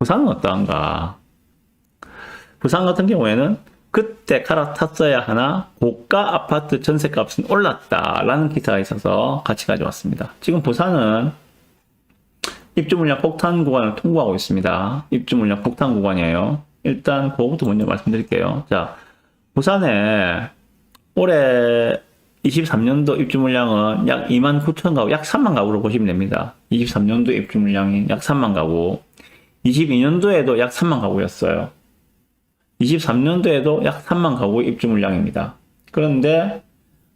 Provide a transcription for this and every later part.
부산은 어떠한가? 부산 같은 경우에는 그때 갈아탔어야 하나 고가 아파트 전세값은 올랐다라는 기사가 있어서 같이 가져왔습니다. 지금 부산은 입주 물량 폭탄 구간을 통과하고 있습니다. 입주 물량 폭탄 구간이에요. 일단 그거부터 먼저 말씀드릴게요. 자, 부산에 올해 23년도 입주 물량은 약 2만 9천 가구, 약 3만 가구로 보시면 됩니다. 23년도 입주 물량이 약 3만 가구. 22년도에도 약 3만 가구였어요. 23년도에도 약 3만 가구 입주 물량입니다. 그런데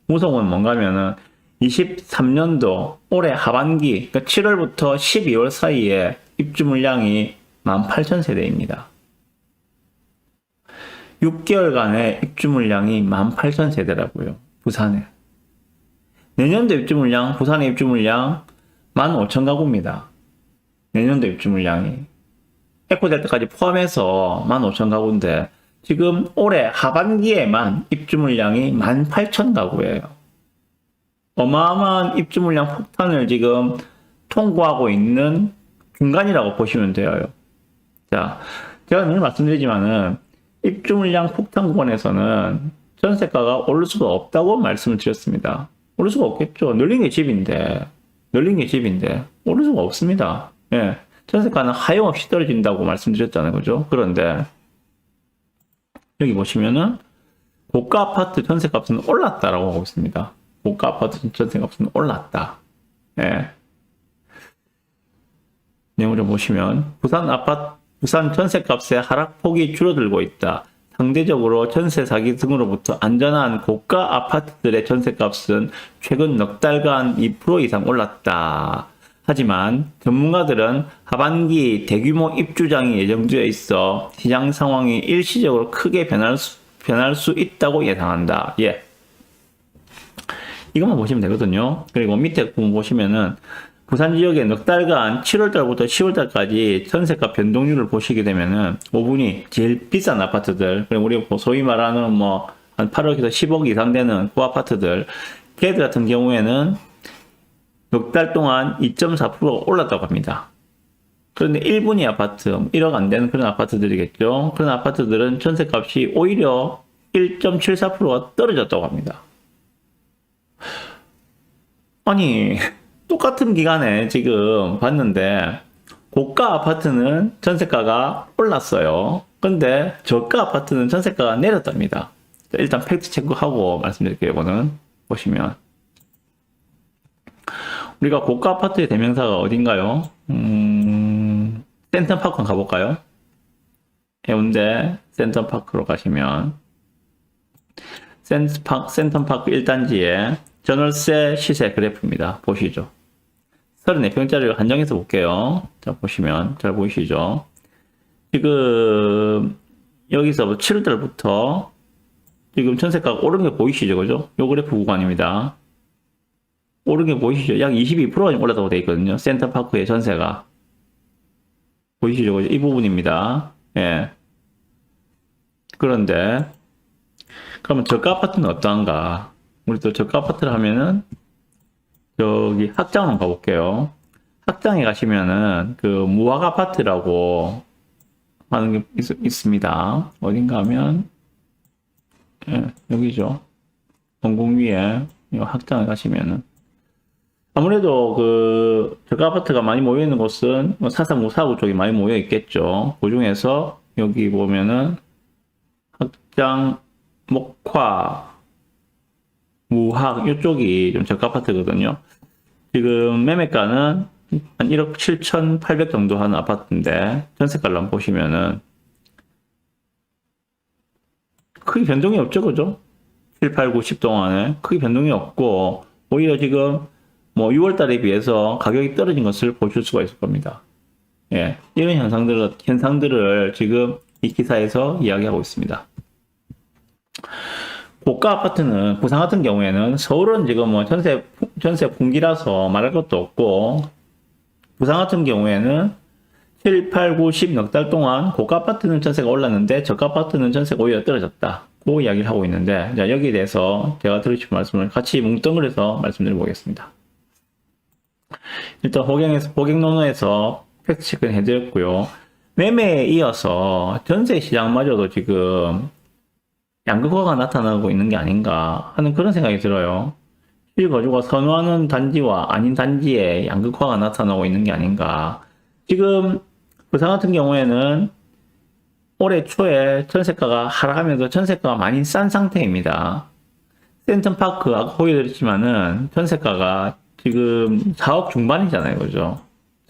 무서운 건 뭔가 하면은 23년도 올해 하반기, 그러니까 7월부터 12월 사이에 입주 물량이 18,000세대입니다. 6개월간의 입주 물량이 18,000세대라고요. 부산에. 내년도 입주 물량, 부산의 입주 물량 15,000 가구입니다. 내년도 입주 물량이. 에코될 때까지 포함해서 15,000 가구인데 지금 올해 하반기에만 입주 물량이 18,000 가구예요. 어마어마한 입주 물량 폭탄을 지금 통과하고 있는 중간이라고 보시면 돼요. 자, 제가 늘 말씀드리지만은 입주 물량 폭탄 구간에서는 전세가가 오를 수가 없다고 말씀을 드렸습니다. 오를 수가 없겠죠. 늘린 게 집인데, 늘린 게 집인데, 오를 수가 없습니다. 예. 전세가는 하염없이 떨어진다고 말씀드렸잖아요. 그죠? 그런데, 여기 보시면은, 고가 아파트 전세값은 올랐다라고 하고 있습니다. 고가 아파트 전세값은 올랐다. 예. 내용을 좀 보시면, 부산 아파트, 부산 전세값의 하락폭이 줄어들고 있다. 상대적으로 전세 사기 등으로부터 안전한 고가 아파트들의 전세값은 최근 넉 달간 2% 이상 올랐다. 하지만 전문가들은 하반기 대규모 입주장이 예정되어 있어 시장 상황이 일시적으로 크게 변할 수, 변할 수 있다고 예상한다. 예. 이것만 보시면 되거든요. 그리고 밑에 부분 보시면은 부산 지역의 넉 달간 7월달부터 10월달까지 전세가 변동률을 보시게 되면은 5분이 제일 비싼 아파트들, 그리고 우리 소위 말하는 뭐 한 8억에서 10억 이상 되는 그 아파트들, 걔들 같은 경우에는 넉 달 동안 2.4% 올랐다고 합니다. 그런데 1분위 아파트, 1억 안 되는 그런 아파트들이겠죠. 그런 아파트들은 전세값이 오히려 1.74%가 떨어졌다고 합니다. 아니, 똑같은 기간에 지금 봤는데 고가 아파트는 전세가가 올랐어요. 근데 저가 아파트는 전세가가 내렸답니다. 자, 일단 팩트 체크하고 말씀드릴게요. 이거는 보시면 우리가 고가 아파트의 대명사가 어딘가요? 음, 센텀파크 가볼까요? 해운대 센텀파크로 가시면 센텀파크, 센텀파크 1단지에 전월세 시세 그래프입니다. 보시죠. 34평짜리를 한정해서 볼게요. 자, 보시면 잘 보이시죠? 지금 여기서 7월달부터 지금 전세가가 오른 게 보이시죠? 그죠? 요 그래프 구간입니다. 오른 게 보이시죠? 약 22%가 올랐다고 되어 있거든요. 센터파크의 전세가. 보이시죠? 이 부분입니다. 예. 그런데 그러면 저가 아파트는 어떠한가? 우리 또 저가 아파트를 하면은 저기 학장 한번 가볼게요. 학장에 가시면은 그 무학 아파트라고 하는 게 있, 습니다 어딘가 하면 예, 여기죠. 공공 위에 이 학장에 가시면은 아무래도 그 저가 아파트가 많이 모여 있는 곳은 뭐 사상 무사구 쪽이 많이 모여 있겠죠. 그 중에서 여기 보면은 학장 목화 무학 이쪽이 좀 저가 아파트거든요. 지금 매매가는 한 1억 7,800 정도 하는 아파트인데 전세가를 한번 보시면은 크게 변동이 없죠, 그죠? 7, 8, 9, 10 동안에 크게 변동이 없고 오히려 지금 뭐 6월 달에 비해서 가격이 떨어진 것을 보실 수가 있을 겁니다. 예. 이런 현상들을, 현상들을 지금 이 기사에서 이야기하고 있습니다. 고가 아파트는 부산 같은 경우에는 서울은 지금 뭐 전세 전세 분기라서 말할 것도 없고 부산 같은 경우에는 7, 8, 9, 10 넉 달 동안 고가 아파트는 전세가 올랐는데 저가 아파트는 전세가 오히려 떨어졌다. 그 이야기를 하고 있는데 자 여기에 대해서 제가 싶은 말씀을 같이 뭉뚱그려서 말씀드려 보겠습니다. 일단 호경에서 호경 논어에서 팩트 체크를 해드렸고요. 매매에 이어서 전세 시장마저도 지금 양극화가 나타나고 있는 게 아닌가 하는 그런 생각이 들어요. 실거주가 선호하는 단지와 아닌 단지에 양극화가 나타나고 있는 게 아닌가. 지금 부산 같은 경우에는 올해 초에 전세가가 하락하면서 전세가가 많이 싼 상태입니다. 센텀파크 아까 보여드렸지만은 전세가가 지금 4억 중반이잖아요, 그죠?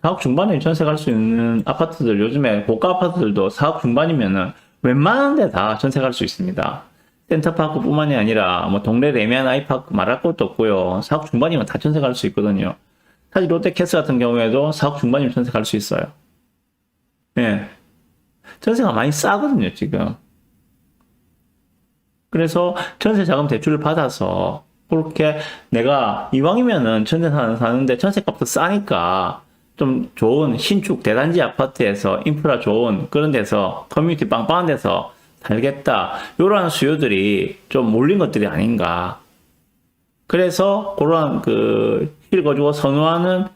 4억 중반에 전세 갈 수 있는 아파트들 요즘에 고가 아파트들도 4억 중반이면은 웬만한 데 다 전세 갈 수 있습니다. 센터파크뿐만이 아니라 뭐 동네 레미안 아이파크 말할 것도 없고요. 4억 중반이면 다 전세 갈 수 있거든요. 사실 롯데캐스 같은 경우에도 4억 중반이면 전세 갈 수 있어요. 예. 전세가 많이 싸거든요, 지금. 그래서 전세 자금 대출을 받아서 그렇게 내가 이왕이면은 전세 사는 사는데 전세값도 싸니까 좀 좋은 신축 대단지 아파트에서 인프라 좋은 그런 데서 커뮤니티 빵빵한 데서 살겠다. 이러한 수요들이 좀 몰린 것들이 아닌가. 그래서 그런 그 실거주가 선호하는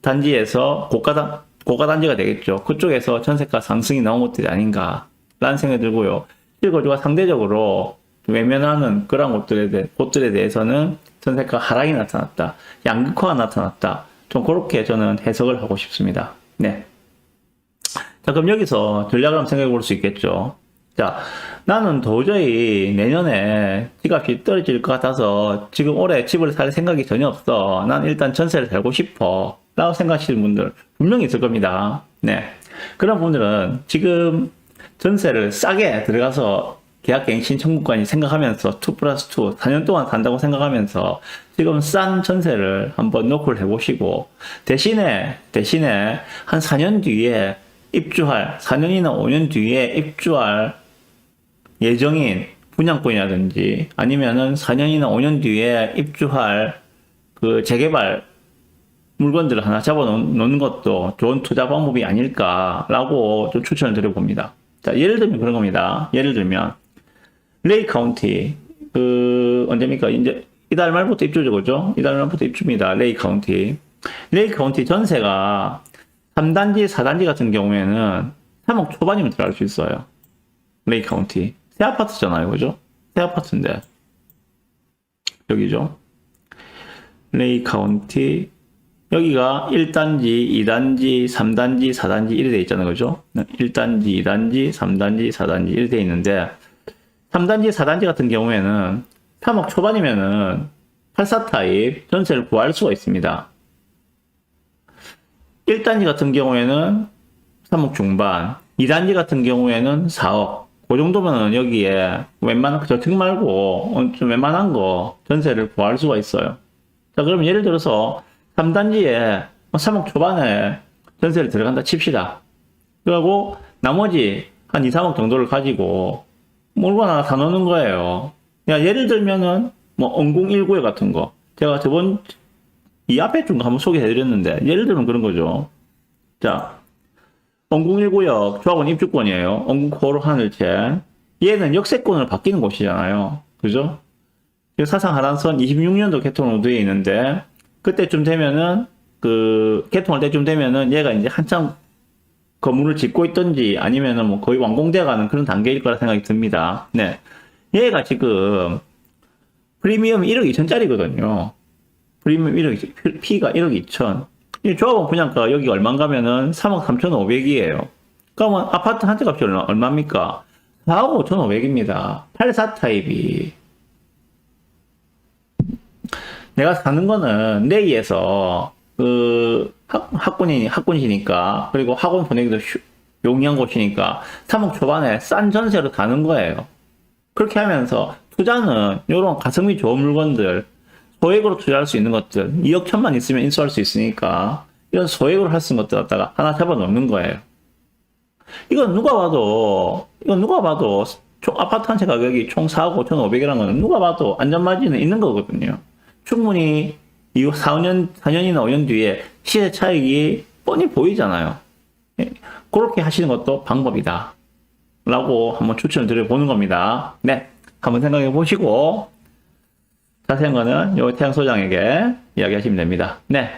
단지에서 고가 단, 고가 단지가 되겠죠. 그쪽에서 전세가 상승이 나온 것들이 아닌가라는 생각이 들고요. 실거주가 상대적으로 외면하는 그런 곳들에, 대, 곳들에 대해서는 전세가 하락이 나타났다. 양극화가 나타났다. 좀 그렇게 저는 해석을 하고 싶습니다. 네. 자, 그럼 여기서 전략을 한번 생각해 볼 수 있겠죠. 자, 나는 도저히 내년에 집값이 떨어질 것 같아서 지금 올해 집을 살 생각이 전혀 없어. 난 일단 전세를 살고 싶어. 라고 생각하시는 분들 분명히 있을 겁니다. 네. 그런 분들은 지금 전세를 싸게 들어가서 계약갱신 청구권이 생각하면서 2 플러스 2, 4년 동안 산다고 생각하면서 지금 싼 전세를 한번 노크를 해보시고 대신에, 대신에 한 4년 뒤에 입주할, 4년이나 5년 뒤에 입주할 예정인 분양권이라든지 아니면은 4년이나 5년 뒤에 입주할 그 재개발 물건들을 하나 잡아 놓는 것도 좋은 투자 방법이 아닐까라고 좀 추천을 드려봅니다. 자, 예를 들면 그런 겁니다. 예를 들면, 레이 카운티, 그, 언제입니까? 이제 이달 말부터 입주죠, 그죠? 이달 말부터 입주입니다. 레이 카운티. 레이 카운티 전세가 3단지, 4단지 같은 경우에는 3억 초반이면 들어갈 수 있어요. 레이 카운티. 새 아파트잖아요, 그죠? 새 아파트인데. 여기죠. 레이 카운티. 여기가 1단지, 2단지, 3단지, 4단지 이렇게 돼 있잖아요. 그죠? 1단지, 2단지, 3단지, 4단지 이렇게 돼 있는데 3단지, 4단지 같은 경우에는 3억 초반이면은 84 타입 전세를 구할 수가 있습니다. 1단지 같은 경우에는 3억 중반, 2단지 같은 경우에는 4억. 그 정도면은 여기에 웬만한, 저특 말고 어, 좀 웬만한 거 전세를 구할 수가 있어요. 자, 그러면 예를 들어서 3단지에 3억 초반에 전세를 들어간다 칩시다. 그리고 나머지 한 2, 3억 정도를 가지고 물건 하나 사놓는 거예요. 야, 예를 들면은 뭐 언공1구에 같은 거. 제가 저번 이 앞에 좀 한번 소개해드렸는데 예를 들면 그런 거죠. 자, 언공1구역 조합원 입주권이에요. 언공 코로 하늘채. 얘는 역세권으로 바뀌는 곳이잖아요. 그죠? 사상 하란선 26년도 개통으로 되어 있는데 그때쯤 되면은 그 개통할 때쯤 되면은 얘가 이제 한참 건물을 짓고 있던지 아니면은 뭐 거의 완공돼 가는 그런 단계일 거라 생각이 듭니다. 네. 얘가 지금 프리미엄 1억 2천짜리거든요. 프리미엄 1억, P가 1억 2천. 이 조합원 분양가 여기 얼마인가면은 3억 3천 5백이에요 그러면 아파트 한 채 값이 얼마, 얼마입니까? 4억 5천 5백입니다. 84 타입이. 내가 사는 거는 내에서 그 학, 학군이 학군이니까 그리고 학원 보내기도 쉬, 용이한 곳이니까 3억 초반에 싼 전세로 가는 거예요. 그렇게 하면서 투자는 이런 가성비 좋은 물건들 소액으로 투자할 수 있는 것들 2억 천만 있으면 인수할 수 있으니까 이런 소액으로 할 수 있는 것들 갖다가 하나 잡아 놓는 거예요. 이건 누가 봐도 이건 누가 봐도 총 아파트 한 채 가격이 총 4억 5천 5백이라는 거는 누가 봐도 안전마진은 있는 거거든요. 충분히 이후 4년, 4년이나 5년 뒤에 시세 차익이 뻔히 보이잖아요. 예, 그렇게 하시는 것도 방법이다. 라고 한번 추천을 드려보는 겁니다. 네. 한번 생각해 보시고, 자세한 거는 요 태양 소장에게 이야기하시면 됩니다. 네.